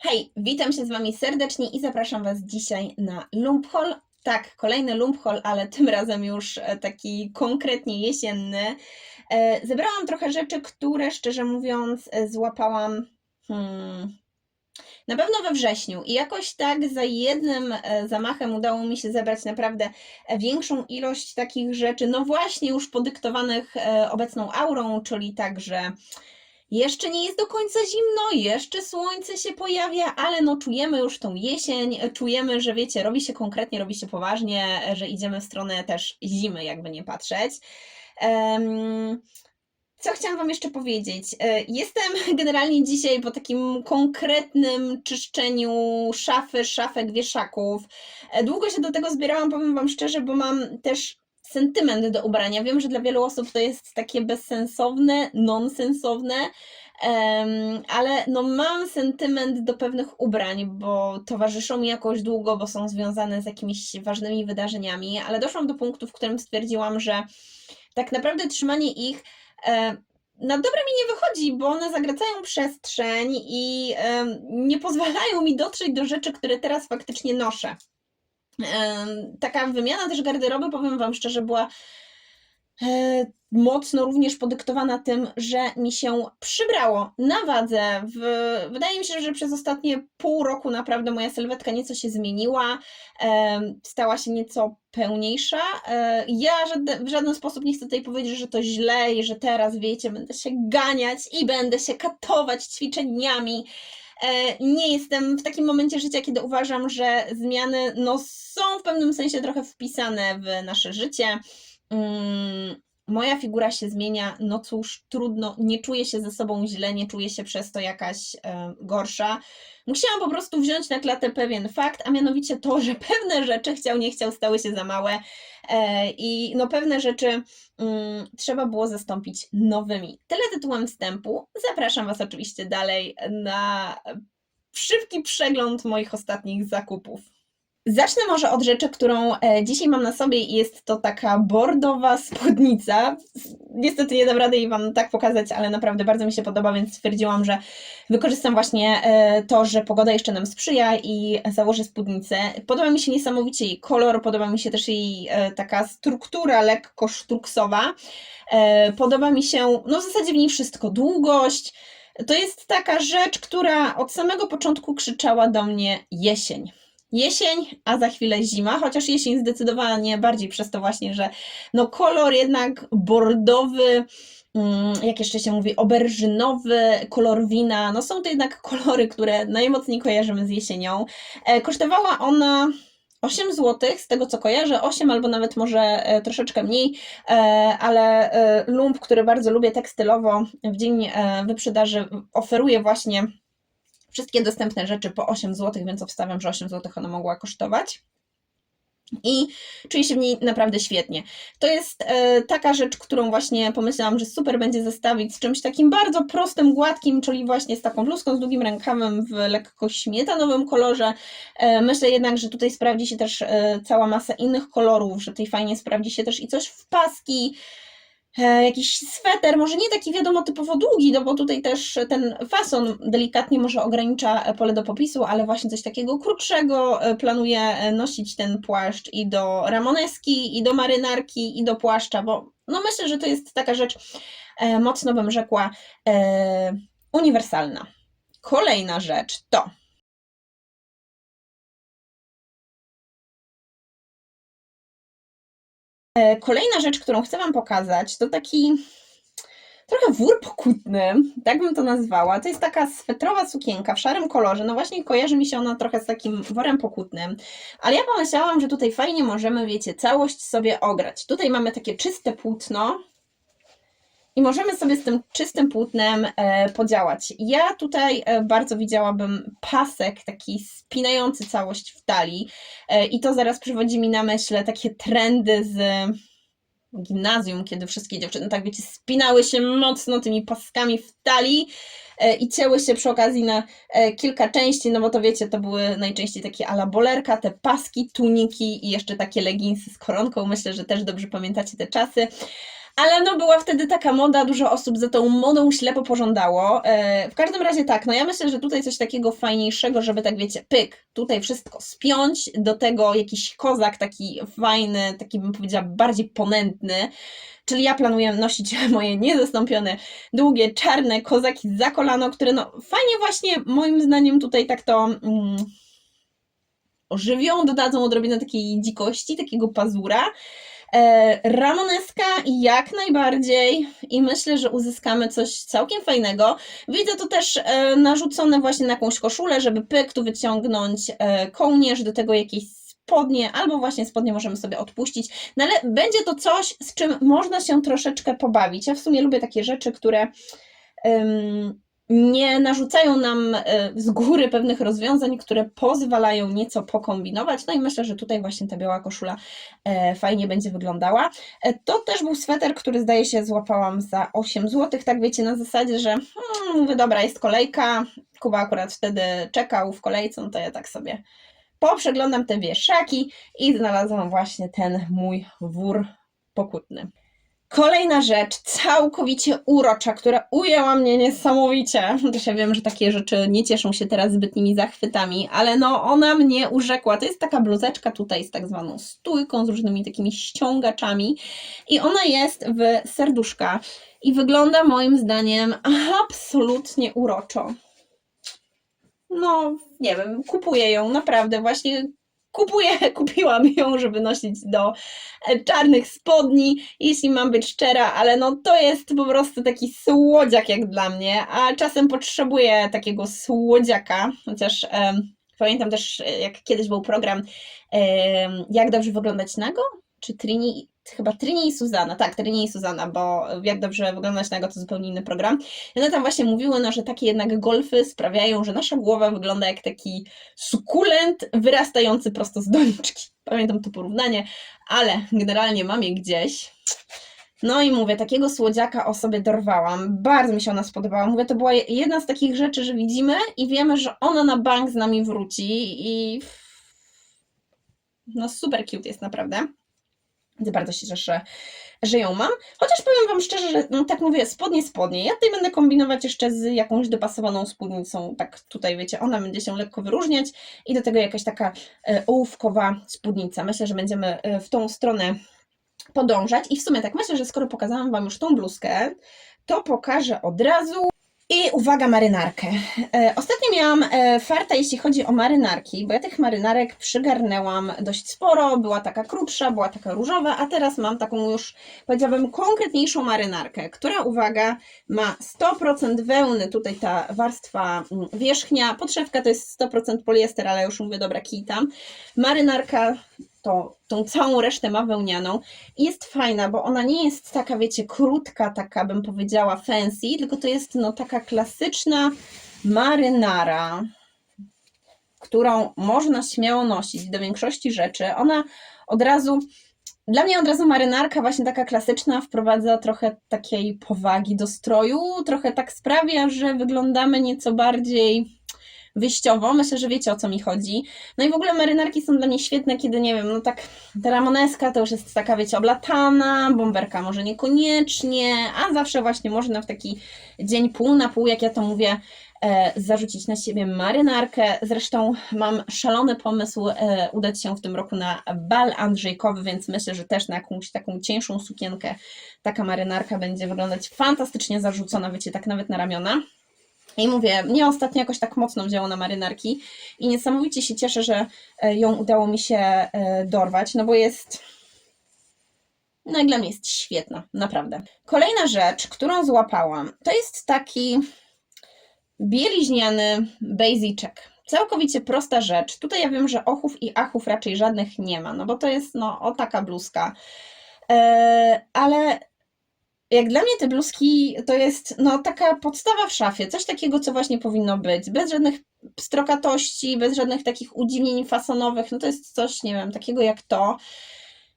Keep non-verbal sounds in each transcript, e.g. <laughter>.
Hej, witam się z Wami serdecznie i zapraszam Was dzisiaj na Lump. Tak, kolejny Lump ale tym <laughs> razem już e, taki konkretnie jesienny. E, Zebrałam trochę rzeczy, które szczerze mówiąc e, złapałam hmm, na pewno we wrześniu i jakoś tak za jednym zamachem udało mi się zebrać naprawdę większą ilość takich rzeczy, no właśnie już podyktowanych obecną aurą, czyli tak, że jeszcze nie jest do końca zimno, jeszcze słońce się pojawia, ale no czujemy już tą jesień, czujemy, że wiecie, robi się konkretnie, robi się poważnie, że idziemy w stronę też zimy, jakby nie patrzeć. Em, Co chciałam Wam jeszcze powiedzieć? E, Jestem <laughs> generalnie dzisiaj po takim konkretnym czyszczeniu szafy, szafek, wieszaków. E, Długo się do tego zbierałam, powiem Wam szczerze, bo mam też sentyment do ubrania. Wiem, że dla wielu osób to jest takie bezsensowne, nonsensowne, em, ale no mam sentyment do pewnych ubrań, bo towarzyszą mi jakoś długo, bo są związane z jakimiś ważnymi wydarzeniami, ale doszłam do punktu, w którym stwierdziłam, że tak naprawdę trzymanie ich e, na dobre mi nie wychodzi, bo one zagracają przestrzeń i nie pozwalają mi dotrzeć do rzeczy, które teraz faktycznie noszę. Taka wymiana też garderoby, powiem Wam szczerze, była e, mocno również podyktowana tym, że mi się przybrało na wadze. W, wydaje mi się, że przez ostatnie pół roku naprawdę moja sylwetka nieco się zmieniła, stała się nieco pełniejsza. E, Ja w żaden sposób nie chcę tutaj powiedzieć, że to źle i że teraz, wiecie, będę się ganiać i będę się katować ćwiczeniami. E, Nie jestem w takim momencie życia, kiedy uważam, że zmiany no, są w pewnym sensie trochę wpisane w nasze życie. Moja figura się zmienia, no cóż, trudno, nie czuję się ze sobą źle, nie czuję się przez to jakaś e, gorsza. Musiałam po prostu wziąć na klatę pewien fakt, a mianowicie to, że <laughs> pewne rzeczy, chciał nie chciał, stały się za małe e, i no pewne rzeczy mm, trzeba było zastąpić nowymi. Tyle tytułem wstępu. Zapraszam Was oczywiście dalej na szybki przegląd moich ostatnich zakupów. Zacznę może od rzeczy, którą e, dzisiaj mam na sobie i jest to taka bordowa spódnica. Niestety nie dam rady jej Wam tak pokazać, ale naprawdę bardzo mi się podoba, więc stwierdziłam, że wykorzystam właśnie e, to, że pogoda jeszcze nam sprzyja i założę spódnicę. Podoba mi się niesamowicie jej kolor, podoba mi się też jej e, taka struktura lekko sztruksowa. E, Podoba mi się, no w zasadzie w niej wszystko, długość. To jest taka rzecz, która od samego początku krzyczała do mnie jesień. Jesień, a za chwilę zima, chociaż jesień zdecydowanie bardziej przez to właśnie, że no kolor jednak bordowy, mm, jak jeszcze się mówi, oberżynowy, kolor wina, no są to jednak kolory, które najmocniej kojarzymy z jesienią. E, Kosztowała ona 8 zł, z tego co kojarzę, 8 albo nawet może e, troszeczkę mniej, e, ale Lump, który bardzo lubię tekstylowo, w dzień wyprzedaży oferuje właśnie wszystkie dostępne rzeczy po 8 zł, więc obstawiam, że 8 zł ona mogła kosztować. I czuję się w niej naprawdę świetnie. To jest e, taka rzecz, którą właśnie pomyślałam, że super będzie zestawić z czymś takim bardzo prostym, gładkim, czyli właśnie z taką bluzką z długim rękawem w lekko śmietanowym kolorze. E, myślę jednak, że tutaj sprawdzi się też e, cała masa innych kolorów, że tutaj fajnie sprawdzi się też i coś w paski, jakiś sweter, może nie taki wiadomo typowo długi, no bo tutaj też ten fason delikatnie może ogranicza e, pole do popisu, ale właśnie coś takiego krótszego e, planuję e, nosić ten płaszcz i do ramoneski, i do marynarki, i do płaszcza, bo no myślę, że to jest taka rzecz e, mocno bym rzekła e, uniwersalna. Kolejna rzecz to Kolejna rzecz, którą chcę Wam pokazać, to taki trochę wór pokutny, tak bym to nazwała. To jest taka swetrowa sukienka w szarym kolorze. No właśnie kojarzy mi się ona trochę z takim worem pokutnym, ale ja pomyślałam, że tutaj fajnie możemy, wiecie, całość sobie ograć. Tutaj mamy takie czyste płótno i możemy sobie z tym czystym płótnem e, podziałać. Ja tutaj e, bardzo widziałabym pasek taki spinający całość w talii e, i to zaraz przywodzi mi na myśl takie trendy z gimnazjum, kiedy wszystkie dziewczyny, tak wiecie, spinały się mocno tymi paskami w talii i cięły się przy okazji na kilka części, no bo to wiecie, to były najczęściej takie ala bolerka, te paski, tuniki i jeszcze takie leginsy z koronką. Myślę, że też dobrze pamiętacie te czasy. Ale no była wtedy taka moda, dużo osób za tą modą ślepo pożądało. E, w każdym razie tak, no ja myślę, że tutaj coś takiego fajniejszego, żeby tak wiecie, pyk, tutaj wszystko spiąć, do tego jakiś kozak taki fajny, taki bym powiedziała bardziej ponętny, czyli ja planuję nosić <laughs> moje niezastąpione, długie, czarne kozaki za kolano, które no fajnie właśnie moim zdaniem tutaj tak to... Mm, ożywią, dodadzą odrobinę takiej dzikości, takiego pazura. E, Ramoneska jak najbardziej i myślę, że uzyskamy coś całkiem fajnego. Widzę to też e, narzucone właśnie na jakąś koszulę, żeby pyk tu wyciągnąć e, kołnierz, do tego jakieś spodnie, albo właśnie spodnie możemy sobie odpuścić, no ale będzie to coś, z czym można się troszeczkę pobawić. Ja w sumie lubię takie rzeczy, które em, nie narzucają nam e, z góry pewnych rozwiązań, które pozwalają nieco pokombinować. No i myślę, że tutaj właśnie ta biała koszula e, fajnie będzie wyglądała. E, To też był sweter, który zdaje się złapałam za 8 zł, tak wiecie, na zasadzie, że hmm, mówię, dobra, jest kolejka, Kuba akurat wtedy czekał w kolejce, no to ja tak sobie poprzeglądam te wieszaki i znalazłam właśnie ten mój wór pokutny. Kolejna rzecz, całkowicie urocza, która ujęła mnie niesamowicie. <laughs> Też ja wiem, że takie rzeczy nie cieszą się teraz zbytnimi zachwytami, ale no ona mnie urzekła. To jest taka bluzeczka tutaj z tak zwaną stójką, z różnymi takimi ściągaczami i ona jest w serduszka i wygląda moim zdaniem absolutnie uroczo. No, nie wiem, kupuję ją, naprawdę, właśnie kupuję, <laughs> kupiłam ją, żeby nosić do e, czarnych spodni, jeśli mam być szczera, ale no to jest po prostu taki słodziak jak dla mnie, a czasem potrzebuję takiego słodziaka, chociaż pamiętam też, e, jak kiedyś był program Jak dobrze wyglądać nago? Czy Trini, chyba Trini i Suzana, tak, Trini i Suzana, bo Jak dobrze wyglądać nago to zupełnie inny program. I one tam właśnie mówiły, no, że takie jednak golfy sprawiają, że nasza głowa wygląda jak taki sukulent wyrastający prosto z doniczki. Pamiętam to porównanie, ale generalnie mam je gdzieś. No i mówię, takiego słodziaka o sobie dorwałam. Bardzo mi się ona spodobała. Mówię, to była jedna z takich rzeczy, że widzimy i wiemy, że ona na bank z nami wróci i no super cute jest naprawdę. Więc bardzo się cieszę, że ją mam. Chociaż powiem Wam szczerze, że no, tak mówię, spodnie, spodnie. Ja tutaj będę kombinować jeszcze z jakąś dopasowaną spódnicą. Tak tutaj, wiecie, ona będzie się lekko wyróżniać i do tego jakaś taka e, ołówkowa spódnica. Myślę, że będziemy e, w tą stronę podążać. I w sumie tak myślę, że skoro pokazałam Wam już tą bluzkę, to pokażę od razu. I uwaga, marynarkę. E, Ostatnio miałam e, farta, jeśli chodzi o marynarki, bo ja tych marynarek przygarnęłam dość sporo. Była taka krótsza, była taka różowa, a teraz mam taką już, powiedziałabym, konkretniejszą marynarkę, która, uwaga, ma 100% wełny, tutaj ta warstwa mm, wierzchnia, podszewka to jest 100% poliester, ale już mówię, dobra, kij tam. Marynarka to, tą całą resztę ma wełnianą i jest fajna, bo ona nie jest taka, wiecie, krótka, taka bym powiedziała fancy, tylko to jest no taka klasyczna marynara, którą można śmiało nosić do większości rzeczy. Ona od razu, dla mnie od razu marynarka właśnie taka klasyczna wprowadza trochę takiej powagi do stroju, trochę tak sprawia, że wyglądamy nieco bardziej wyjściowo. Myślę, że wiecie o co mi chodzi. No i w ogóle marynarki są dla mnie świetne, kiedy nie wiem, no tak ta ramoneska to już jest taka, wiecie, oblatana, bomberka może niekoniecznie, a zawsze właśnie można w taki dzień pół na pół, jak ja to mówię, e, zarzucić na siebie marynarkę. Zresztą mam szalony pomysł e, udać się w tym roku na bal Andrzejkowy, więc myślę, że też na jakąś taką cieńszą sukienkę taka marynarka będzie wyglądać fantastycznie zarzucona, wiecie, tak nawet na ramiona. I mówię, mnie ostatnio jakoś tak mocno wzięło na marynarki i niesamowicie się cieszę, że e, ją udało mi się e, dorwać, no bo jest. No dla mnie jest świetna, naprawdę. Kolejna rzecz, którą złapałam, to jest taki bieliźniany basicek. Całkowicie prosta rzecz. Tutaj ja wiem, że ochów i achów raczej żadnych nie ma, no bo to jest no o taka bluzka. E, ale jak dla mnie te bluzki to jest no taka podstawa w szafie, coś takiego, co właśnie powinno być, bez żadnych pstrokatości, bez żadnych takich udziwnień fasonowych, no to jest coś, nie wiem, takiego jak to,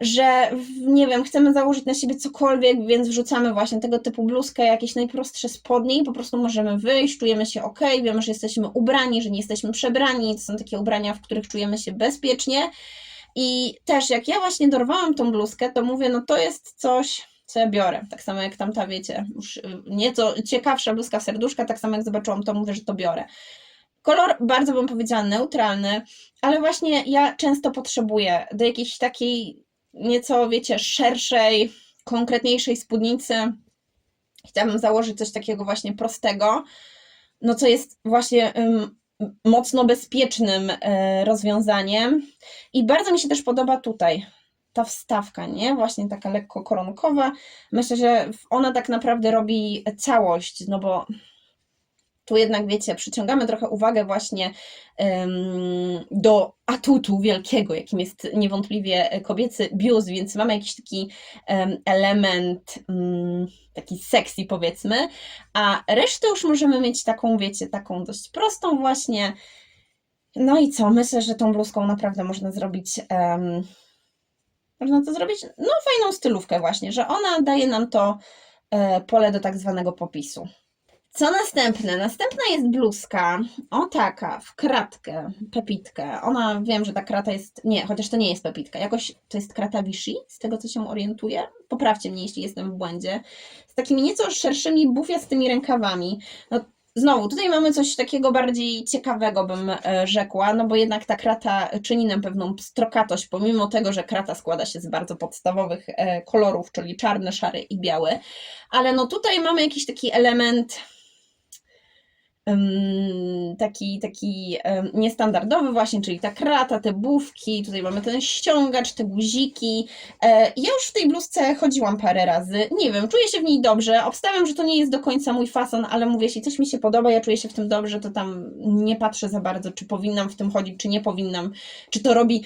że nie wiem, chcemy założyć na siebie cokolwiek, więc wrzucamy właśnie tego typu bluzkę, jakieś najprostsze spodnie i po prostu możemy wyjść, czujemy się ok, wiemy, że jesteśmy ubrani, że nie jesteśmy przebrani, to są takie ubrania, w których czujemy się bezpiecznie. I też jak ja właśnie dorwałam tą bluzkę, to mówię, no to jest coś, co ja biorę. Tak samo jak tamta, wiecie, już y, nieco ciekawsza bluzka serduszka, tak samo jak zobaczyłam to, mówię, że to biorę. Kolor bardzo bym powiedziała neutralny, ale właśnie ja często potrzebuję do jakiejś takiej nieco, wiecie, szerszej, konkretniejszej spódnicy. Chciałabym założyć coś takiego właśnie prostego, no co jest właśnie ym, mocno bezpiecznym e, rozwiązaniem. I bardzo mi się też podoba tutaj ta wstawka, nie? Właśnie taka lekko koronkowa. Myślę, że ona tak naprawdę robi całość, no bo tu jednak, wiecie, przyciągamy trochę uwagę właśnie em, do atutu wielkiego, jakim jest niewątpliwie kobiecy biust, więc mamy jakiś taki em, element mm, taki sexy powiedzmy, a resztę już możemy mieć taką, wiecie, taką dość prostą właśnie. No i co? Myślę, że tą bluzką naprawdę można zrobić em, można to zrobić, no fajną stylówkę właśnie, że ona daje nam to e, pole do tak zwanego popisu. Co następne? Następna jest bluzka, o taka, w kratkę, pepitkę. Ona, wiem, że ta krata jest, nie, chociaż to nie jest pepitka, jakoś to jest krata Vichy, z tego co się orientuję. Poprawcie mnie, jeśli jestem w błędzie. Z takimi nieco szerszymi, bufiastymi rękawami. No, Znowu, tutaj mamy coś takiego bardziej ciekawego, bym e, rzekła, no bo jednak ta krata czyni nam pewną pstrokatość, pomimo tego, że krata składa się z bardzo podstawowych e, kolorów, czyli czarny, szary i biały, ale no tutaj mamy jakiś taki element em, taki, taki niestandardowy właśnie, czyli ta krata, te bufki, tutaj mamy ten ściągacz, te guziki. E, Ja już w tej bluzce chodziłam parę razy, nie wiem, czuję się w niej dobrze, obstawiam, że to nie jest do końca mój fason, ale mówię, jeśli coś mi się podoba, ja czuję się w tym dobrze, to tam nie patrzę za bardzo, czy powinnam w tym chodzić, czy nie powinnam, czy to robi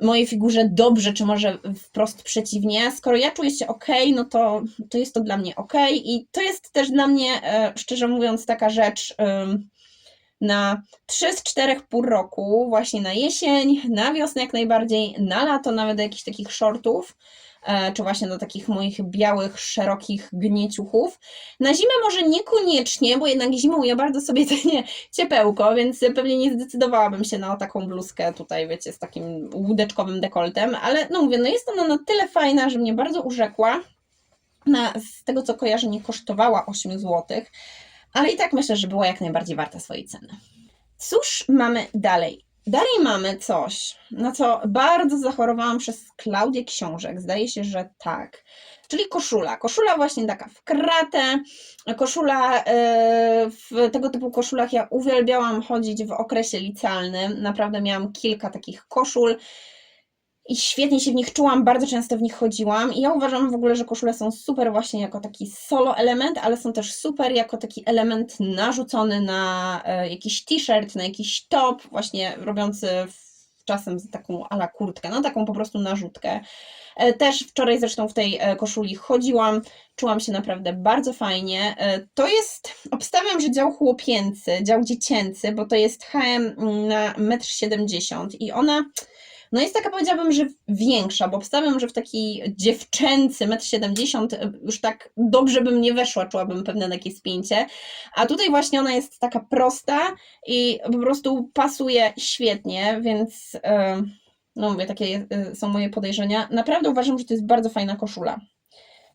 mojej figurze dobrze, czy może wprost przeciwnie. Skoro ja czuję się ok, no to, to jest to dla mnie ok i to jest też dla mnie, e, szczerze mówiąc, taka rzecz na 3 z 4 pór roku, właśnie na jesień, na wiosnę jak najbardziej, na lato nawet do jakichś takich shortów, e, czy właśnie do takich moich białych, szerokich gnieciuchów. Na zimę może niekoniecznie, bo jednak zimą ja bardzo sobie <laughs> cenię ciepełko, więc pewnie nie zdecydowałabym się na taką bluzkę tutaj, wiecie, z takim łódeczkowym dekoltem, ale no mówię, no jest ona na tyle fajna, że mnie bardzo urzekła. Na, z tego co kojarzę, nie kosztowała 8 zł, ale i tak myślę, że była jak najbardziej warta swojej ceny. Cóż mamy dalej? Dalej mamy coś, na co bardzo zachorowałam przez Klaudię Książek. Zdaje się, że tak. Czyli koszula. Koszula właśnie taka w kratę. Koszula, e, w tego typu koszulach ja uwielbiałam chodzić w okresie licealnym. Naprawdę miałam kilka takich koszul i świetnie się w nich czułam, bardzo często w nich chodziłam. I ja uważam w ogóle, że koszule są super właśnie jako taki solo element, ale są też super jako taki element narzucony na e, jakiś t-shirt, na jakiś top, właśnie robiący czasem taką ala kurtkę, no taką po prostu narzutkę. E, Też wczoraj zresztą w tej e, koszuli chodziłam, czułam się naprawdę bardzo fajnie. To jest, obstawiam, że dział chłopięcy, dział dziecięcy, bo to jest HM na 1,70 m i ona no jest taka, powiedziałabym, że większa, bo obstawiam, że w taki dziewczęcy 1,70 m już tak dobrze bym nie weszła, czułabym pewne takie spięcie. A tutaj właśnie ona jest taka prosta i po prostu pasuje świetnie, więc e, no mówię, takie e, są moje podejrzenia. Naprawdę uważam, że to jest bardzo fajna koszula.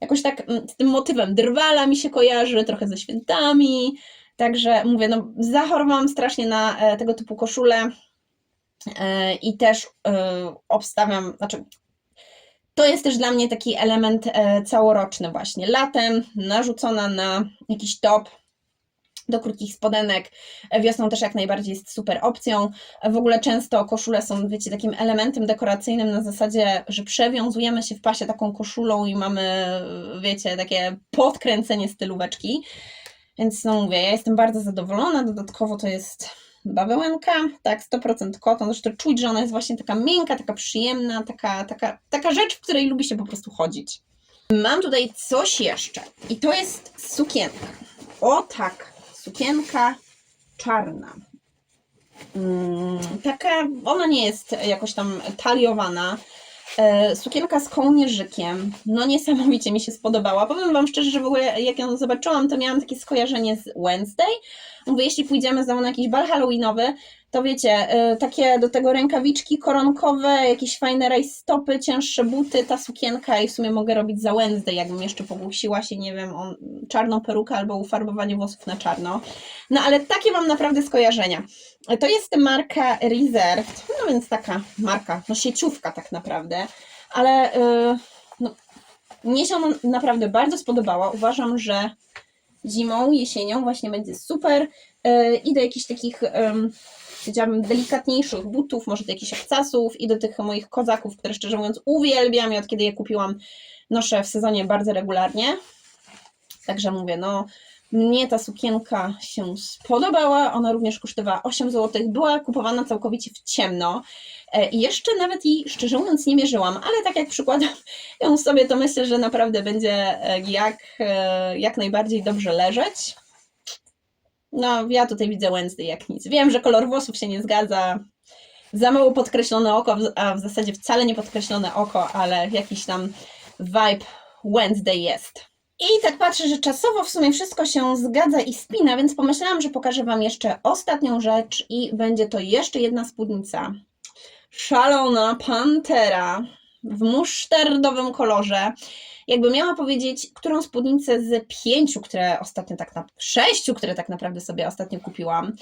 Jakoś tak mm, z tym motywem drwala mi się kojarzy, trochę ze świętami. Także mówię, no zachorowałam strasznie na e, tego typu koszule. E, I też e, obstawiam, znaczy to jest też dla mnie taki element e, całoroczny właśnie. Latem narzucona na jakiś top do krótkich spodenek. Wiosną też jak najbardziej jest super opcją. W ogóle często koszule są, wiecie, takim elementem dekoracyjnym na zasadzie, że przewiązujemy się w pasie taką koszulą i mamy, wiecie, takie podkręcenie stylóweczki. Więc no mówię, ja jestem bardzo zadowolona. Dodatkowo to jest bawełenka, tak, 100% koton. Zresztą czuć, że ona jest właśnie taka miękka, taka przyjemna, taka, taka, taka rzecz, w której lubi się po prostu chodzić. Mam tutaj coś jeszcze i to jest sukienka. O tak, sukienka czarna. Mm, taka, ona nie jest jakoś tam taliowana, Sukienka z kołnierzykiem, no niesamowicie mi się spodobała. Powiem Wam szczerze, że w ogóle jak ją zobaczyłam, to miałam takie skojarzenie z Wednesday. Mówię, jeśli pójdziemy znowu na jakiś bal halloweenowy, to wiecie, e, takie do tego rękawiczki koronkowe, jakieś fajne rajstopy, cięższe buty, ta sukienka i w sumie mogę robić za Wednesday, jakbym jeszcze pokusiła się, nie wiem, o czarną perukę albo ufarbowanie włosów na czarno. No ale takie mam naprawdę skojarzenia. To jest marka Reserved, no więc taka marka, no sieciówka tak naprawdę, ale yy, no, mnie się ona naprawdę bardzo spodobała. Uważam, że zimą, jesienią właśnie będzie super yy, i do jakichś takich, powiedziałabym, delikatniejszych butów, może do jakichś obcasów i do tych moich kozaków, które szczerze mówiąc uwielbiam i od kiedy je kupiłam noszę w sezonie bardzo regularnie. Także mówię, no mnie ta sukienka się spodobała. Ona również kosztowała 8 zł. Była kupowana całkowicie w ciemno. E, I jeszcze nawet jej, szczerze mówiąc, nie mierzyłam, ale tak jak przykładam ją sobie, to myślę, że naprawdę będzie e, jak, e, jak najbardziej dobrze leżeć. No, ja tutaj widzę Wednesday jak nic. Wiem, że kolor włosów się nie zgadza. Za mało podkreślone oko, a w zasadzie wcale nie podkreślone oko, ale jakiś tam vibe Wednesday jest. I tak patrzę, że czasowo w sumie wszystko się zgadza i spina, więc pomyślałam, że pokażę Wam jeszcze ostatnią rzecz i będzie to jeszcze jedna spódnica. Szalona Pantera w musztardowym kolorze. Jakby miała powiedzieć, którą spódnicę z pięciu, które ostatnio tak na sześciu, które tak naprawdę sobie ostatnio kupiłam,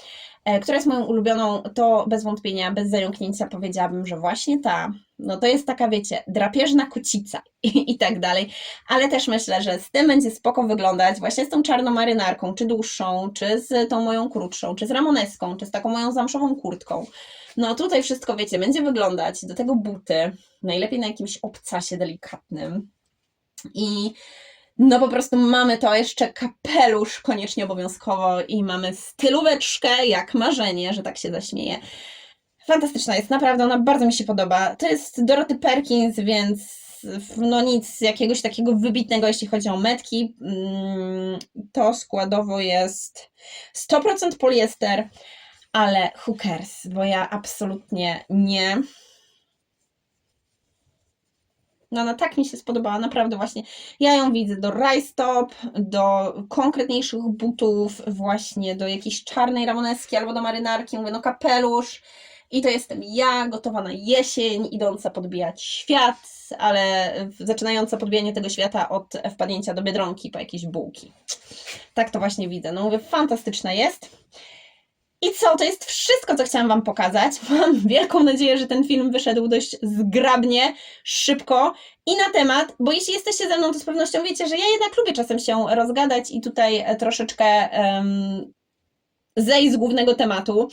e, która jest moją ulubioną, to bez wątpienia, bez zająknięcia powiedziałabym, że właśnie ta, no to jest taka, wiecie, drapieżna kocica <laughs> i, i tak dalej, ale też myślę, że z tym będzie spoko wyglądać, właśnie z tą czarną marynarką, czy dłuższą, czy z tą moją krótszą, czy z ramoneską, czy z taką moją zamszową kurtką. No tutaj wszystko, wiecie, będzie wyglądać, do tego buty, najlepiej na jakimś obcasie delikatnym i no po prostu mamy to jeszcze kapelusz koniecznie obowiązkowo i mamy stylóweczkę jak marzenie, że tak się zaśmieje. Fantastyczna jest, naprawdę, ona bardzo mi się podoba. To jest Dorothy Perkins, więc no nic jakiegoś takiego wybitnego, jeśli chodzi o metki. Mm, To składowo jest 100% poliester, ale hookers, bo ja absolutnie nie. No ona tak mi się spodobała, naprawdę właśnie. Ja ją widzę do rajstop, do konkretniejszych butów, właśnie do jakiejś czarnej ramoneski albo do marynarki, mówię, no kapelusz. I to jestem ja, gotowa na jesień, idąca podbijać świat, ale zaczynająca podbijanie tego świata od wpadnięcia do Biedronki po jakieś bułki. Tak to właśnie widzę. No mówię, fantastyczna jest. I co, to jest wszystko, co chciałam Wam pokazać. <laughs> Mam wielką nadzieję, że ten film wyszedł dość zgrabnie, szybko i na temat, bo jeśli jesteście ze mną, to z pewnością wiecie, że ja jednak lubię czasem się rozgadać i tutaj e, troszeczkę um, zejść z głównego tematu.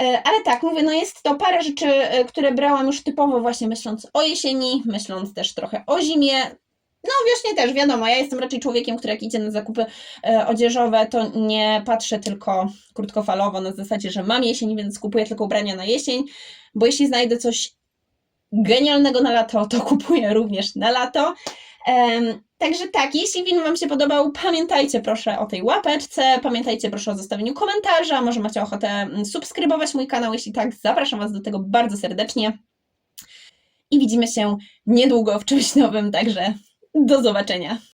E, Ale tak, mówię, no jest to parę rzeczy, e, które brałam już typowo właśnie myśląc o jesieni, myśląc też trochę o zimie. No wiośnie też, wiadomo, ja jestem raczej człowiekiem, który jak idzie na zakupy e, odzieżowe, to nie patrzę tylko krótkofalowo na zasadzie, że mam jesień, więc kupuję tylko ubrania na jesień, bo jeśli znajdę coś genialnego na lato, to <laughs> kupuję również na lato. Także tak, jeśli film Wam się podobał, pamiętajcie proszę o tej łapeczce, pamiętajcie proszę o zostawieniu komentarza, może macie ochotę mm, subskrybować mój kanał, jeśli tak, zapraszam Was do tego bardzo serdecznie. I widzimy się niedługo w czymś nowym, także do zobaczenia.